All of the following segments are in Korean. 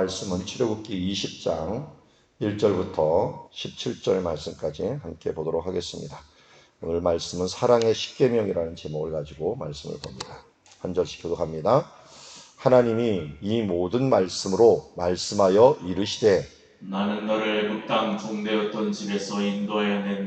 말씀은 출애굽기 20장 1절부터 17절 말씀까지 함께 보도록 하겠습니다. 오늘 말씀은 사랑의 십계명이라는 제목을 가지고 말씀을 봅니다. 한 절씩 교독합니다. 하나님이 이 모든 말씀으로 말씀하여 이르시되 나는 너를 묵당 종되었던 집에서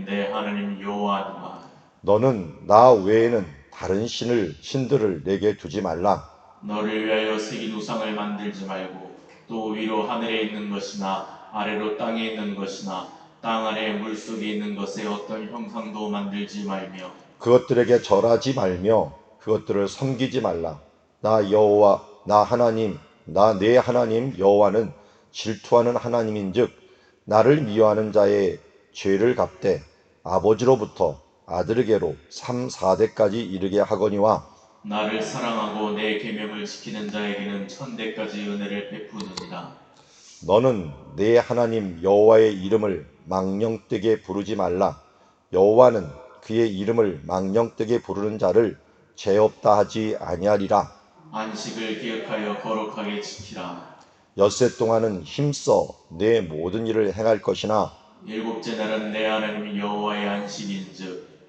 내 하나님 여호와니라. 너는 나 외에는 다른 신을 신들을 내게 두지 말라. 너를 위하여 새긴 우상을 만들지 말고 또 위로 하늘에 있는 것이나 아래로 땅에 있는 것이나 땅 아래 물 속에 있는 것에 어떤 형상도 만들지 말며 그것들에게 절하지 말며 그것들을 섬기지 말라. 나 여호와 나 하나님 나 내 하나님 여호와는 질투하는 하나님인즉 나를 미워하는 자의 죄를 갚되 아버지로부터 아들에게로 3, 4대까지 이르게 하거니와 나를 사랑하고 내 계명을 지키는 자에게는 천대까지 은혜를 베푸느니라. 너는 내 하나님 여호와의 이름을 망령되게 부르지 말라. 여호와는 그의 이름을 망령되게 부르는 자를 죄 없다 하지 아니하리라. 안식을 기억하여 거룩하게 지키라. 엿새 동안은 힘써 내 모든 일을 행할 것이나 일곱째 날은 내 하나님 여호와의 안식인즉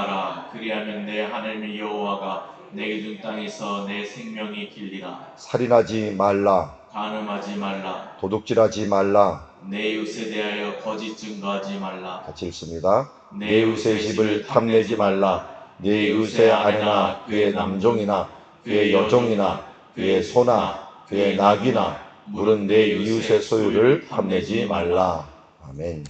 공경하라. 그리하면 내 하나님 여호와가 내게 준 땅에서 내 생명이 길리라. 살인하지 말라. 간음하지 말라. 도둑질하지 말라. 내 이웃에 대하여 거짓 증거하지 말라. 같이 읽습니다. 내 이웃의 집을 탐내지 말라. 내 이웃의 아내나 그의 남종이나 그의 여종이나 그의 소나 그의 낙이나 물은 내 이웃의 소유를 탐내지 말라. 아멘.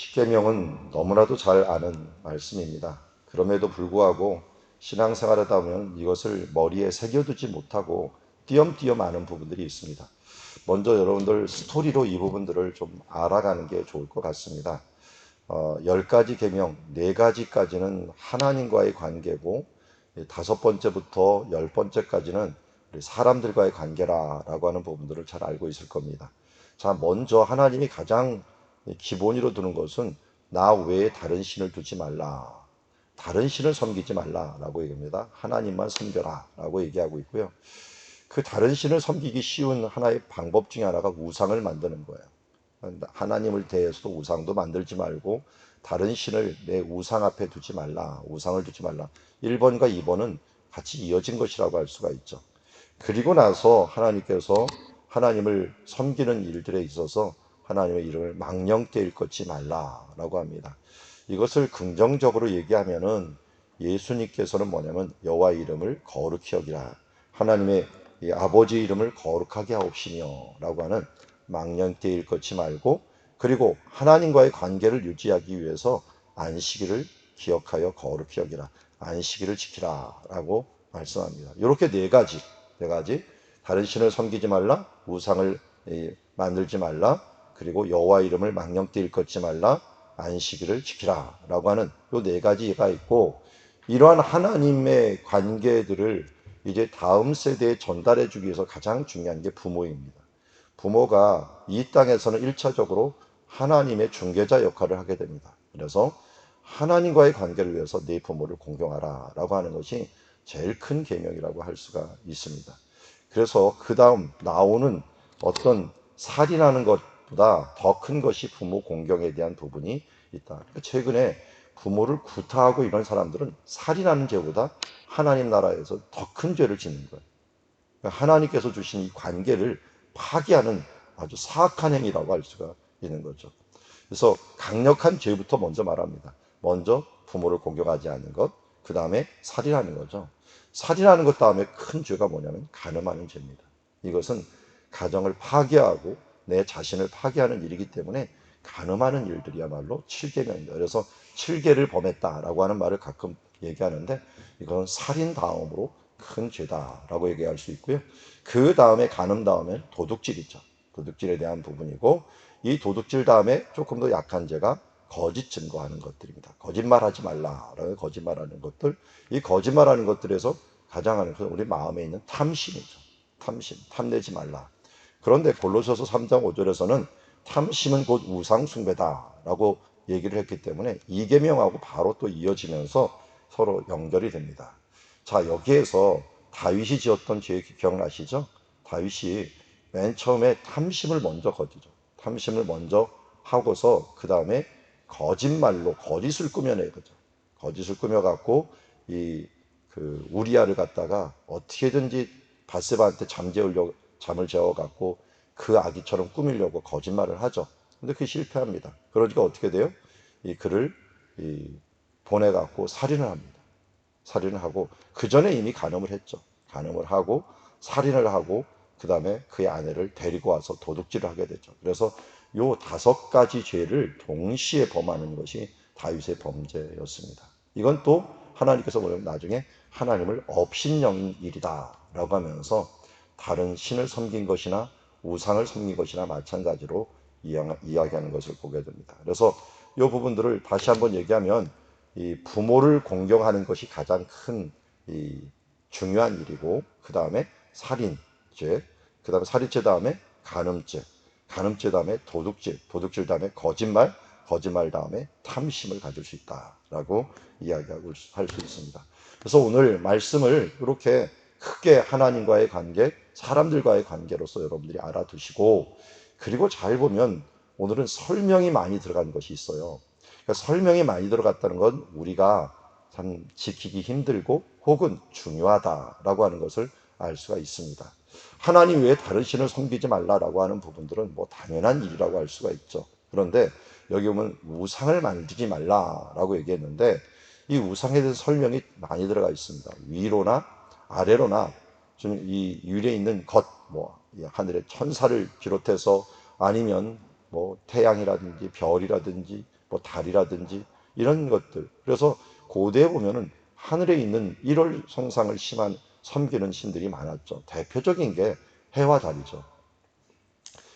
십계명은 너무나도 잘 아는 말씀입니다. 그럼에도 불구하고 신앙생활 하다 보면 이것을 머리에 새겨두지 못하고 띄엄띄엄 아는 부분들이 있습니다. 먼저 여러분들 스토리로 이 부분들을 좀 알아가는 게 좋을 것 같습니다. 어, 10가지 계명, 4가지까지는 하나님과의 관계고 다섯 번째부터 열 번째까지는 사람들과의 관계라라고 하는 부분들을 잘 알고 있을 겁니다. 자, 먼저 하나님이 가장 기본으로 두는 것은 나 외에 다른 신을 두지 말라. 다른 신을 섬기지 말라라고 얘기합니다. 하나님만 섬겨라라고 얘기하고 있고요. 그 다른 신을 섬기기 쉬운 하나의 방법 중에 하나가 우상을 만드는 거예요. 하나님을 대해서도 우상도 만들지 말고 다른 신을 내 우상 앞에 두지 말라. 우상을 두지 말라. 1번과 2번은 같이 이어진 것이라고 할 수가 있죠. 그리고 나서 하나님께서 하나님을 섬기는 일들에 있어서 하나님의 이름을 망령되이 일컫지 말라라고 합니다. 이것을 긍정적으로 얘기하면은 예수님께서는 뭐냐면 여호와 이름을 거룩히 여기라. 하나님의 이 아버지 이름을 거룩하게 하옵시며라고 하는 망령되이 일컫지 말고 그리고 하나님과의 관계를 유지하기 위해서 안식일을 기억하여 거룩히 여기라. 안식일을 지키라라고 말씀합니다. 이렇게 네 가지, 네 가지. 다른 신을 섬기지 말라, 우상을 만들지 말라, 그리고 여호와 이름을 망령되이 일컫지 말라, 안식일을 지키라라고 하는 요 네 가지가 있고 이러한 하나님의 관계들을 이제 다음 세대에 전달해 주기 위해서 가장 중요한 게 부모입니다. 부모가 이 땅에서는 1차적으로 하나님의 중개자 역할을 하게 됩니다. 그래서 하나님과의 관계를 위해서 내 부모를 공경하라라고 하는 것이 제일 큰 계명이라고 할 수가 있습니다. 그래서 그 다음 나오는 어떤 살인하는 것 보다 더 큰 것이 부모 공경에 대한 부분이 있다. 최근에 부모를 구타하고 이런 사람들은 살인하는 죄보다 하나님 나라에서 더 큰 죄를 짓는 거예요. 하나님께서 주신 이 관계를 파기하는 아주 사악한 행위라고 할 수가 있는 거죠. 그래서 강력한 죄부터 먼저 말합니다. 먼저 부모를 공경하지 않는 것, 그 다음에 살인하는 거죠. 살인하는 것 다음에 큰 죄가 뭐냐면 간음하는 죄입니다. 이것은 가정을 파괴하고 내 자신을 파괴하는 일이기 때문에 간음하는 일들이야말로 7계명입니다. 그래서 7계를 범했다라고 하는 말을 가끔 얘기하는데 이건 살인 다음으로 큰 죄다라고 얘기할 수 있고요. 그 다음에 간음 다음에 도둑질이죠. 도둑질에 대한 부분이고 이 도둑질 다음에 조금 더 약한 죄가 거짓 증거하는 것들입니다. 거짓말하지 말라라고 거짓말하는 것들. 이 거짓말하는 것들에서 가장 하는 것은 우리 마음에 있는 탐심이죠. 탐심, 탐내지 말라. 그런데 골로새서 3장 5절에서는 탐심은 곧 우상 숭배다라고 얘기를 했기 때문에 이계명하고 바로 또 이어지면서 서로 연결이 됩니다. 자, 여기에서 다윗이 지었던 죄 기억나시죠? 다윗이 맨 처음에 탐심을 먼저 거두죠. 탐심을 먼저 하고서 그 다음에 거짓말로 거짓을 꾸며내거죠. 거짓을 꾸며갖고 이 그 우리아를 갖다가 어떻게든지 바세바한테 잠재우려고 잠을 재워갖고 그 아기처럼 꾸미려고 거짓말을 하죠. 근데 그게 실패합니다. 그러니까 어떻게 돼요? 이 그를 이 보내갖고 살인을 합니다. 살인을 하고 그 전에 이미 간음을 했죠. 간음을 하고 살인을 하고 그 다음에 그의 아내를 데리고 와서 도둑질을 하게 되죠. 그래서 요 다섯 가지 죄를 동시에 범하는 것이 다윗의 범죄였습니다. 이건 또 하나님께서 보면 나중에 하나님을 업신여긴 일이다라고 하면서 다른 신을 섬긴 것이나 우상을 섬긴 것이나 마찬가지로 이야- 이야기하는 것을 보게 됩니다. 그래서 이 부분들을 다시 한번 얘기하면 이 부모를 공경하는 것이 가장 큰이 중요한 일이고 그 다음에 살인죄, 그 다음에 살인죄 다음에 간음죄, 간음죄 다음에 도둑질, 도둑질 다음에 거짓말, 거짓말 다음에 탐심을 가질 수 있다라고 이야기하고 할 수 있습니다. 그래서 오늘 말씀을 이렇게 크게 하나님과의 관계, 사람들과의 관계로서 여러분들이 알아두시고 그리고 잘 보면 오늘은 설명이 많이 들어간 것이 있어요. 그러니까 설명이 많이 들어갔다는 건 우리가 참 지키기 힘들고 혹은 중요하다라고 하는 것을 알 수가 있습니다. 하나님 외에 다른 신을 섬기지 말라라고 하는 부분들은 뭐 당연한 일이라고 할 수가 있죠. 그런데 여기 보면 우상을 만들지 말라라고 얘기했는데 이 우상에 대해서 설명이 많이 들어가 있습니다. 위로나 아래로나 좀이 위에 있는 것, 뭐 하늘의 천사를 비롯해서 아니면 뭐 태양이라든지 별이라든지 뭐 달이라든지 이런 것들. 그래서 고대에 보면은 하늘에 있는 일월 성상을 심한 섬기는 신들이 많았죠. 대표적인 게 해와 달이죠.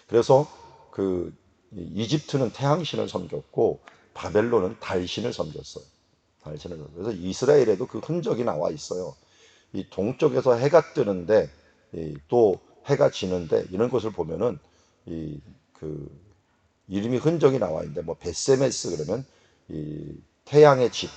그래서 그 이집트는 태양신을 섬겼고 바벨론은 달신을 섬겼어요. 달신을 섬겼어요. 그래서 이스라엘에도 그 흔적이 나와 있어요. 이 동쪽에서 해가 뜨는데 이또 해가 지는데 이런 것을 보면은 이 그 이름이 흔적이 나와 있는데 뭐 베세메스 그러면 이 태양의 집,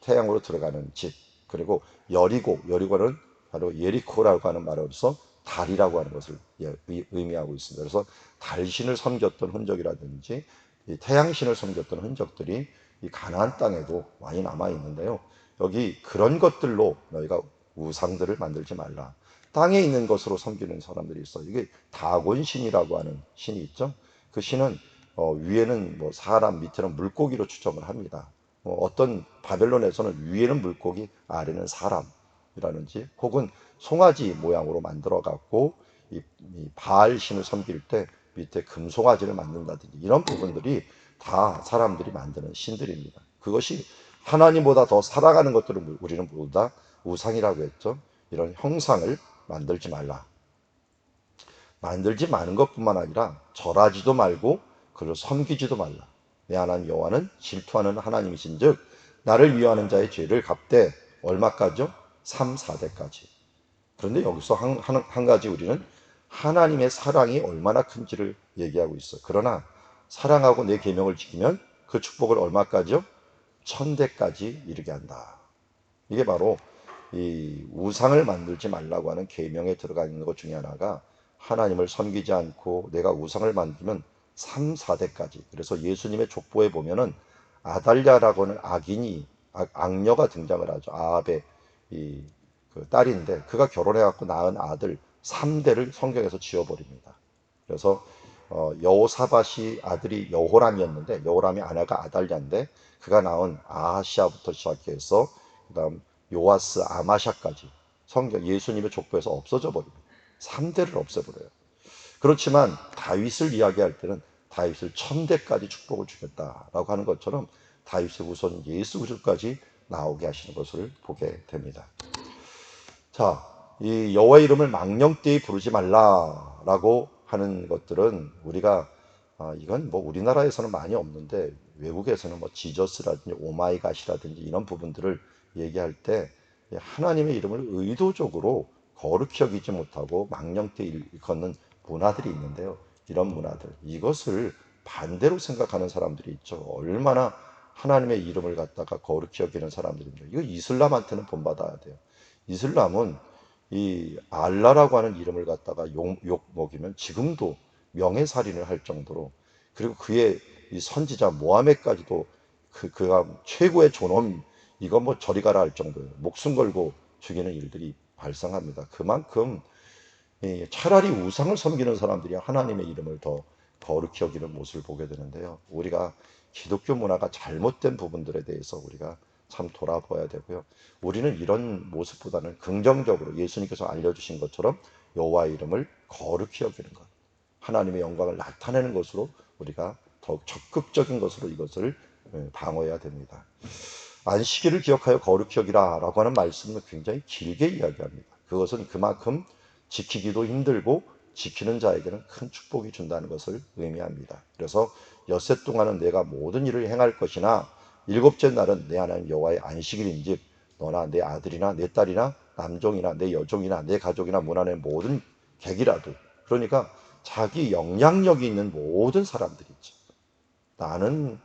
태양으로 들어가는 집 그리고 여리고 여리고는 바로 예리코라고 하는 말로서 달이라고 하는 것을 예, 의- 의미하고 있습니다. 그래서 달신을 섬겼던 흔적이라든지 이 태양신을 섬겼던 흔적들이 이 가나안 땅에도 많이 남아 있는데요. 여기 그런 것들로 너희가 우상들을 만들지 말라. 땅에 있는 것으로 섬기는 사람들이 있어요. 이게 다곤신이라고 하는 신이 있죠. 그 신은 어, 위에는 뭐 사람, 밑에는 물고기로 추정을 합니다. 어, 어떤 바벨론에서는 위에는 물고기, 아래는 사람이라는지, 혹은 송아지 모양으로 만들어 갖고 이, 이 바알 신을 섬길 때 밑에 금송아지를 만든다든지 이런 부분들이 다 사람들이 만드는 신들입니다. 그것이 하나님보다 더 살아가는 것들을 우리는 모두 다 우상이라고 했죠. 이런 형상을 만들지 말라. 만들지 마는 것뿐만 아니라 절하지도 말고 그를 섬기지도 말라. 내 하나님 여호와는 질투하는 하나님이신즉 나를 위하는 자의 죄를 갚되 얼마까지요? 3, 4대까지. 그런데 여기서 한, 한, 한 가지 우리는 하나님의 사랑이 얼마나 큰지를 얘기하고 있어요. 그러나 사랑하고 내 계명을 지키면 그 축복을 얼마까지요? 천대까지 이르게 한다. 이게 바로 이 우상을 만들지 말라고 하는 계명에 들어가 있는 것 중에 하나가 하나님을 섬기지 않고 내가 우상을 만들면 3, 4대까지. 그래서 예수님의 족보에 보면은 아달랴라고 하는 악인이 악, 악녀가 등장을 하죠. 아합의 이 그 딸인데 그가 결혼해 갖고 낳은 아들 3대를 성경에서 지어버립니다. 그래서 어, 여호사밧이 아들이 여호람이었는데 여호람이 아내가 아달랴인데 그가 낳은 아하시아부터 시작해서 그다음 요아스 아마샤까지 성경 예수님의 족보에서 없어져 버립니다. 3대를 없애버려요. 그렇지만 다윗을 이야기할 때는 다윗을 천대까지 축복을 주겠다라고 하는 것처럼 다윗의 우선 예수 그리스도까지 나오게 하시는 것을 보게 됩니다. 자, 이 여호와 이름을 망령되이 부르지 말라라고 하는 것들은 우리가 아, 이건 뭐 우리나라에서는 많이 없는데 외국에서는 뭐 지저스라든지 오마이갓이라든지 이런 부분들을 얘기할 때 하나님의 이름을 의도적으로 거룩히 여기지 못하고 망령되이 일컫는 문화들이 있는데요. 이런 문화들 이것을 반대로 생각하는 사람들이 있죠. 얼마나 하나님의 이름을 갖다가 거룩히 여기는 사람들입니다. 이거 이슬람한테는 본받아야 돼요. 이슬람은 이 알라라고 하는 이름을 갖다가 욕, 욕 먹이면 지금도 명예살인을 할 정도로 그리고 그의 이 선지자 모하메까지도 그, 그가 최고의 존엄 이거 뭐 저리 가라 할 정도예요. 목숨 걸고 죽이는 일들이 발생합니다. 그만큼 이 차라리 우상을 섬기는 사람들이 하나님의 이름을 더 거룩히 여기는 모습을 보게 되는데요. 우리가 기독교 문화가 잘못된 부분들에 대해서 우리가 참 돌아봐야 되고요. 우리는 이런 모습보다는 긍정적으로 예수님께서 알려주신 것처럼 여호와 이름을 거룩히 여기는 것, 하나님의 영광을 나타내는 것으로 우리가 더욱 적극적인 것으로 이것을 예, 방어해야 됩니다. 안식일을 기억하여 거룩히 여기라 라고 하는 말씀은 굉장히 길게 이야기합니다. 그것은 그만큼 지키기도 힘들고 지키는 자에게는 큰 축복이 준다는 것을 의미합니다. 그래서 엿새 동안은 내가 모든 일을 행할 것이나 일곱째 날은 내 하나님 여호와의 안식일인즉 너나 내 아들이나 내 딸이나 남종이나 내 여종이나 내 가족이나 문안의 모든 객이라도 그러니까 자기 영향력이 있는 모든 사람들이 있죠. 나는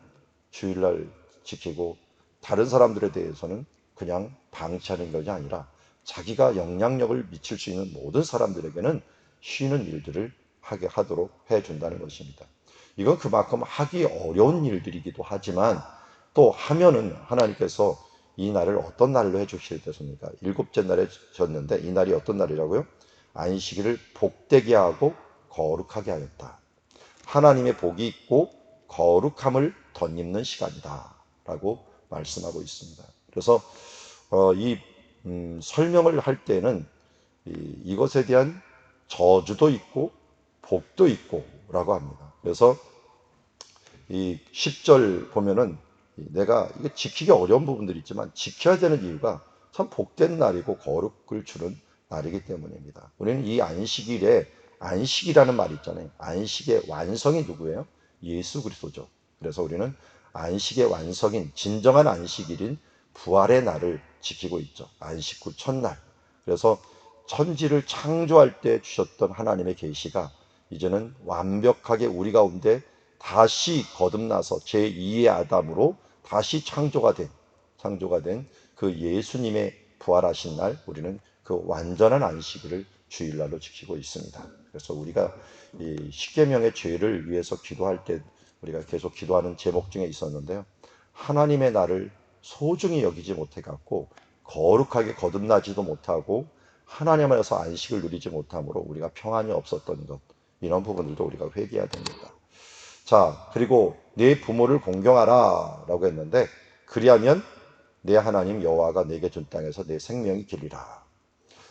주일날 지키고 다른 사람들에 대해서는 그냥 방치하는 것이 아니라 자기가 영향력을 미칠 수 있는 모든 사람들에게는 쉬는 일들을 하게 하도록 해준다는 것입니다. 이건 그만큼 하기 어려운 일들이기도 하지만 또 하면은 하나님께서 이 날을 어떤 날로 해주실 때습니까? 일곱째 날에 졌는데 이 날이 어떤 날이라고요? 안식일을 복되게 하고 거룩하게 하였다. 하나님의 복이 있고 거룩함을 덧입는 시간이다. 라고 말씀하고 있습니다. 그래서 어, 이 음, 설명을 할 때는 이, 이것에 대한 저주도 있고 복도 있고 라고 합니다. 그래서 이 10절 보면은 내가 이게 지키기 어려운 부분들이 있지만 지켜야 되는 이유가 참 복된 날이고 거룩을 주는 날이기 때문입니다. 우리는 이 안식일에 안식이라는 말이 있잖아요. 안식의 완성이 누구예요? 예수 그리스도죠. 그래서 우리는 안식의 완성인 진정한 안식일인 부활의 날을 지키고 있죠. 안식 후 첫날. 그래서 천지를 창조할 때 주셨던 하나님의 계시가 이제는 완벽하게 우리 가운데 다시 거듭나서 제2의 아담으로 다시 창조가 된 창조가 된 그 예수님의 부활하신 날 우리는 그 완전한 안식일을 주일날로 지키고 있습니다. 그래서 우리가 이 십계명의 죄를 위해서 기도할 때 우리가 계속 기도하는 제목 중에 있었는데요. 하나님의 날을 소중히 여기지 못해 갖고 거룩하게 거듭나지도 못하고 하나님 안에서 안식을 누리지 못함으로 우리가 평안이 없었던 것 이런 부분들도 우리가 회개해야 됩니다. 자, 그리고 내 부모를 공경하라라고 했는데 그리하면 내 하나님 여호와가 내게 준 땅에서 내 생명이 길리라.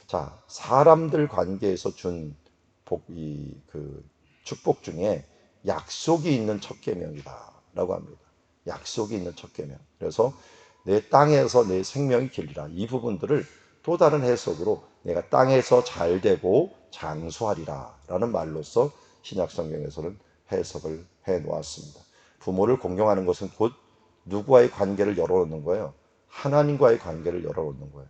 자, 사람들 관계에서 준 복, 이, 그, 축복 중에 약속이 있는 첫 계명이다라고 합니다. 약속이 있는 첫 계명. 그래서 내 땅에서 내 생명이 길리라. 이 부분들을 또 다른 해석으로 내가 땅에서 잘 되고 장수하리라라는 말로서 신약 성경에서는 해석을 해 놓았습니다. 부모를 공경하는 것은 곧 누구와의 관계를 열어놓는 거예요. 하나님과의 관계를 열어놓는 거예요.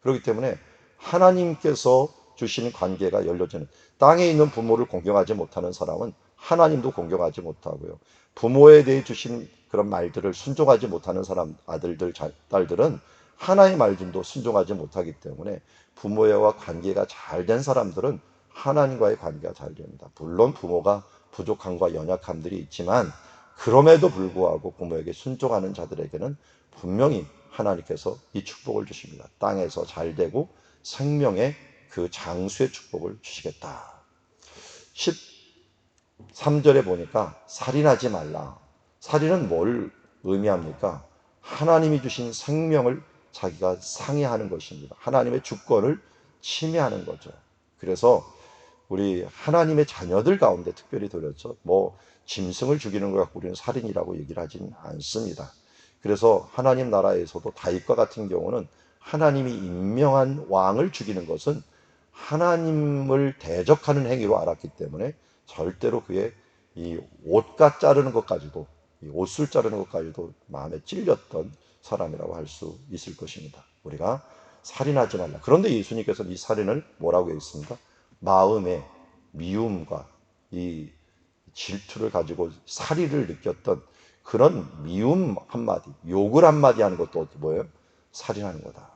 그렇기 때문에 하나님께서 주시는 관계가 열려지는 땅에 있는 부모를 공경하지 못하는 사람은 하나님도 공경하지 못하고요. 부모에 대해 주신 그런 말들을 순종하지 못하는 사람 아들들 딸들은 하나의 말씀도 순종하지 못하기 때문에 부모와 관계가 잘 된 사람들은 하나님과의 관계가 잘 됩니다. 물론 부모가 부족함과 연약함들이 있지만 그럼에도 불구하고 부모에게 순종하는 자들에게는 분명히 하나님께서 이 축복을 주십니다. 땅에서 잘 되고 생명의 그 장수의 축복을 주시겠다. 13절에 보니까 살인하지 말라. 살인은 뭘 의미합니까? 하나님이 주신 생명을 자기가 상해하는 것입니다. 하나님의 주권을 침해하는 거죠. 그래서 우리 하나님의 자녀들 가운데 특별히 들었죠. 뭐 짐승을 죽이는 것 갖고 우리는 살인이라고 얘기를 하진 않습니다. 그래서 하나님 나라에서도 다윗과 같은 경우는 하나님이 임명한 왕을 죽이는 것은 하나님을 대적하는 행위로 알았기 때문에 절대로 그의 이 옷가 자르는 것까지도 이 옷술 자르는 것까지도 마음에 찔렸던 사람이라고 할 수 있을 것입니다. 우리가 살인하지 말라. 그런데 예수님께서는 이 살인을 뭐라고 했습니까? 마음의 미움과 이 질투를 가지고 살의를 느꼈던 그런 미움 한마디, 욕을 한마디 하는 것도 뭐예요? 살인하는 거다.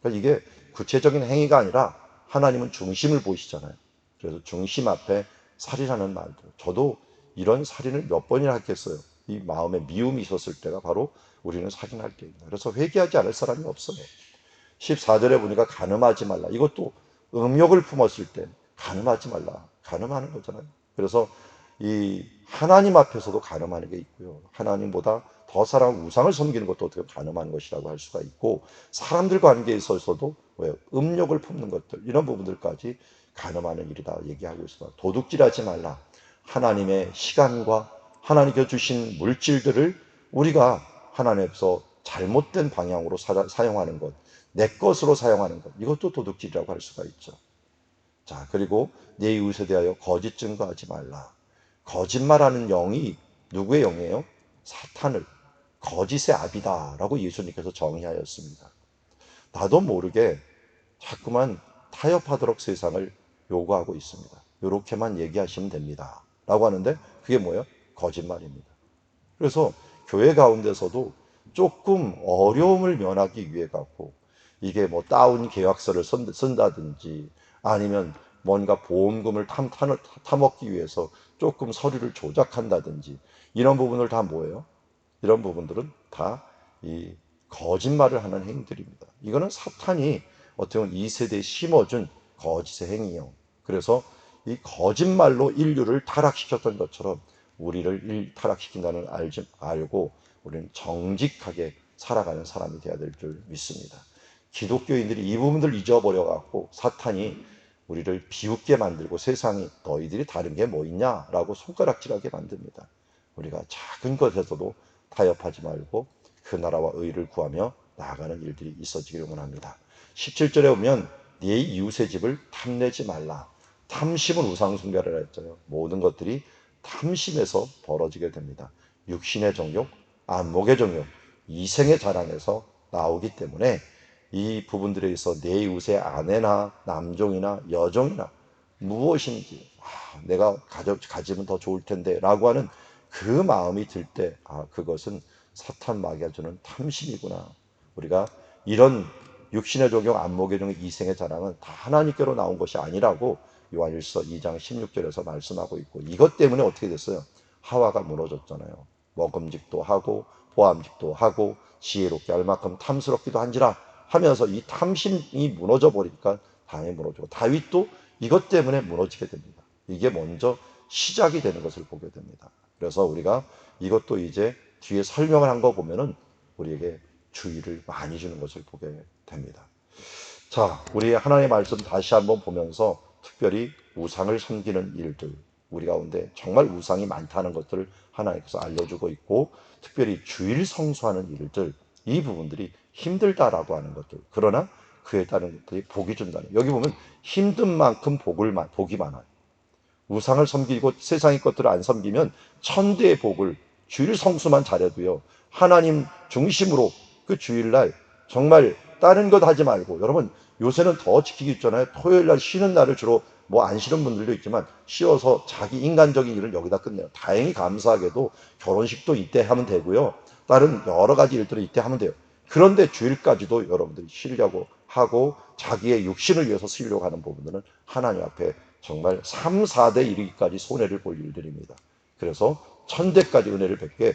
그러니까 이게 구체적인 행위가 아니라 하나님은 중심을 보시잖아요. 그래서 중심 앞에 살인하는 말들. 저도 이런 살인을 몇 번이나 했겠어요. 이 마음에 미움이 있었을 때가 바로 우리는 살인할 때입니다. 그래서 회개하지 않을 사람이 없어요. 14절에 보니까 가늠하지 말라. 이것도 음욕을 품었을 때 가늠하지 말라. 가늠하는 거잖아요. 그래서 이 하나님 앞에서도 가늠하는 게 있고요. 하나님보다 더 사랑 우상을 섬기는 것도 어떻게 가늠하는 것이라고 할 수가 있고 사람들 관계에 있어서도 왜 음욕을 품는 것들 이런 부분들까지 가늠하는 일이다 얘기하고 있습니다. 도둑질하지 말라. 하나님의 시간과 하나님께 주신 물질들을 우리가 하나님께서 잘못된 방향으로 사, 사용하는 것, 내 것으로 사용하는 것, 이것도 도둑질이라고 할 수가 있죠. 자, 그리고 내 이웃에 대하여 거짓 증거하지 말라. 거짓말하는 영이 누구의 영이에요? 사탄을 거짓의 압이다라고 예수님께서 정의하였습니다. 나도 모르게 자꾸만 타협하도록 세상을 요구하고 있습니다. 이렇게만 얘기하시면 됩니다. 라고 하는데 그게 뭐예요? 거짓말입니다. 그래서 교회 가운데서도 조금 어려움을 면하기 위해 갖고 이게 뭐 다운 계약서를 쓴- 쓴다든지 아니면 뭔가 보험금을 탐, 탐, 타먹기 위해서 조금 서류를 조작한다든지 이런 부분을 다 뭐예요? 이런 부분들은 다 이 거짓말을 하는 행위들입니다. 이거는 사탄이 어떻게 보면 이 세대에 심어준 거짓의 행위요. 그래서 이 거짓말로 인류를 타락시켰던 것처럼 우리를 일- 타락시킨다는 알지 알고 우리는 정직하게 살아가는 사람이 되어야 될 줄 믿습니다. 기독교인들이 이 부분들을 잊어버려 갖고 사탄이 우리를 비웃게 만들고 세상이 너희들이 다른 게 뭐 있냐라고 손가락질하게 만듭니다. 우리가 작은 것에서도 타협하지 말고 그 나라와 의를 구하며 나아가는 일들이 있어지기를 원합니다. 17절에 보면 네 이웃의 집을 탐내지 말라. 탐심은 우상 숭배를 했잖아요. 모든 것들이 탐심에서 벌어지게 됩니다. 육신의 정욕, 안목의 정욕, 이생의 자랑에서 나오기 때문에 이 부분들에 있어 내 이웃의 아내나 남종이나 여종이나 무엇인지 아, 내가 가져, 가지면 더 좋을 텐데 라고 하는 그 마음이 들 때 아, 그것은 사탄 마귀가 주는 탐심이구나. 우리가 이런 육신의 종용, 안목의 종용, 이생의 자랑은 다 하나님께로 나온 것이 아니라고 요한일서 2장 16절에서 말씀하고 있고 이것 때문에 어떻게 됐어요? 하와가 무너졌잖아요. 먹음직도 하고 보암직도 하고 지혜롭게 할 만큼 탐스럽기도 한지라 하면서 이 탐심이 무너져 버리니까 당연히 무너지고 다윗도 이것 때문에 무너지게 됩니다. 이게 먼저 시작이 되는 것을 보게 됩니다. 그래서 우리가 이것도 이제 뒤에 설명을 한 거 보면은 우리에게 주의를 많이 주는 것을 보게 됩니다. 자, 우리 하나님의 말씀 다시 한번 보면서 특별히 우상을 섬기는 일들, 우리 가운데 정말 우상이 많다는 것들을 하나님께서 알려주고 있고, 특별히 주일 성수하는 일들, 이 부분들이 힘들다라고 하는 것들. 그러나 그에 따른 것들이 복이 준다는. 여기 보면 힘든 만큼 복을, 많- 복이 많아요. 우상을 섬기고 세상의 것들을 안 섬기면 천대의 복을 주일 성수만 잘해도요. 하나님 중심으로 그 주일날 정말 다른 것 하지 말고 여러분 요새는 더 지키기 있잖아요. 토요일 날 쉬는 날을 주로 뭐 안 쉬는 분들도 있지만 쉬어서 자기 인간적인 일을 여기다 끝내요. 다행히 감사하게도 결혼식도 이때 하면 되고요. 다른 여러 가지 일들을 이때 하면 돼요. 그런데 주일까지도 여러분들이 쉬려고 하고 자기의 육신을 위해서 쓰려고 하는 부분들은 하나님 앞에 정말 3, 4대 이르기까지 손해를 볼 일들입니다. 그래서 천대까지 은혜를 뵙게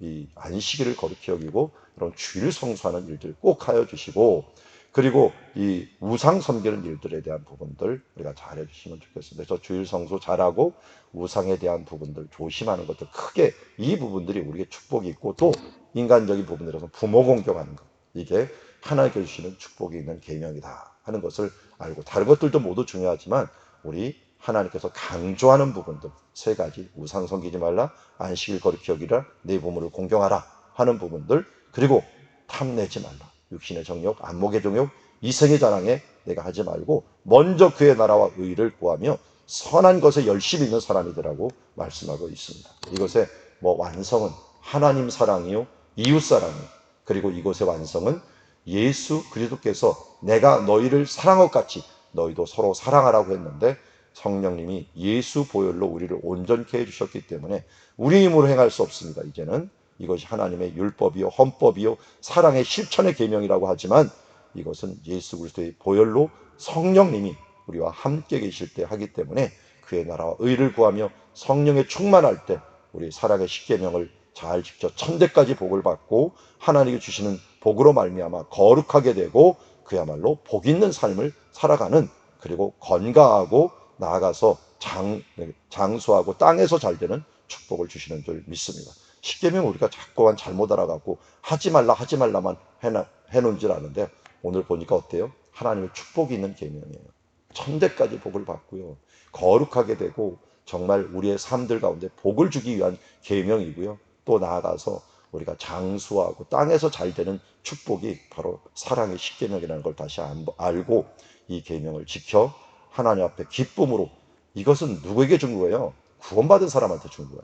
이 안식일을 거룩히 여기고 이런 주일 성수하는 일들 꼭 하여 주시고 그리고 이 우상 섬기는 일들에 대한 부분들 우리가 잘 해 주시면 좋겠습니다. 그래서 주일 성수 잘하고 우상에 대한 부분들 조심하는 것들 크게 이 부분들이 우리에게 축복이 있고 또 인간적인 부분들에서 부모 공경하는 것 이게 하나님께 주시는 축복이 있는 계명이다 하는 것을 알고 다른 것들도 모두 중요하지만 우리 하나님께서 강조하는 부분들 세 가지 우상 섬기지 말라 안식일 거룩히 여기라 내 부모를 공경하라 하는 부분들 그리고 탐내지 말라 육신의 정욕 안목의 정욕 이생의 자랑에 내가 하지 말고 먼저 그의 나라와 의를 구하며 선한 것에 열심히 있는 사람이더라고 말씀하고 있습니다. 이것의 뭐 완성은 하나님 사랑이요 이웃 사랑이요 그리고 이것의 완성은 예수 그리스도께서 내가 너희를 사랑한 것 같이 너희도 서로 사랑하라고 했는데 성령님이 예수 보혈로 우리를 온전케 해주셨기 때문에 우리 힘으로 행할 수 없습니다. 이제는 이것이 하나님의 율법이요 헌법이요 사랑의 실천의 계명이라고 하지만 이것은 예수 그리스도의 보혈로 성령님이 우리와 함께 계실 때 하기 때문에 그의 나라와 의를 구하며 성령에 충만할 때 우리 사랑의 십계명을 잘 지켜 천대까지 복을 받고 하나님이 주시는 복으로 말미암아 거룩하게 되고 그야말로 복 있는 삶을 살아가는 그리고 건강하고 나아가서 장, 장수하고 땅에서 잘 되는 축복을 주시는 줄 믿습니다. 십계명 우리가 자꾸만 잘못 알아갖고 하지 말라 하지 말라만 해놔, 해놓은 줄 아는데 오늘 보니까 어때요? 하나님의 축복이 있는 계명이에요. 천대까지 복을 받고요. 거룩하게 되고 정말 우리의 삶들 가운데 복을 주기 위한 계명이고요. 또 나아가서 우리가 장수하고 땅에서 잘 되는 축복이 바로 사랑의 십계명이라는 걸 다시 안- 알고 이 계명을 지켜 하나님 앞에 기쁨으로 이것은 누구에게 준 거예요? 구원받은 사람한테 준 거예요.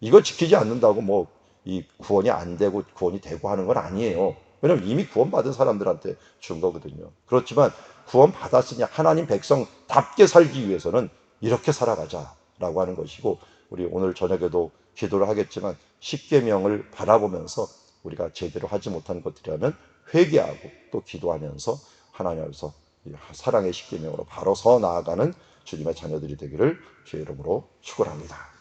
이걸 지키지 않는다고 뭐 이 구원이 안 되고 구원이 되고 하는 건 아니에요. 왜냐면 이미 구원받은 사람들한테 준 거거든요. 그렇지만 구원받았으니 하나님 백성답게 살기 위해서는 이렇게 살아가자라고 하는 것이고 우리 오늘 저녁에도 기도를 하겠지만 십계명을 바라보면서 우리가 제대로 하지 못한 것들이라면 회개하고 또 기도하면서 하나님 앞에서 이 사랑의 십계명으로 바로 서 나아가는 주님의 자녀들이 되기를 주의 이름으로 축원합니다.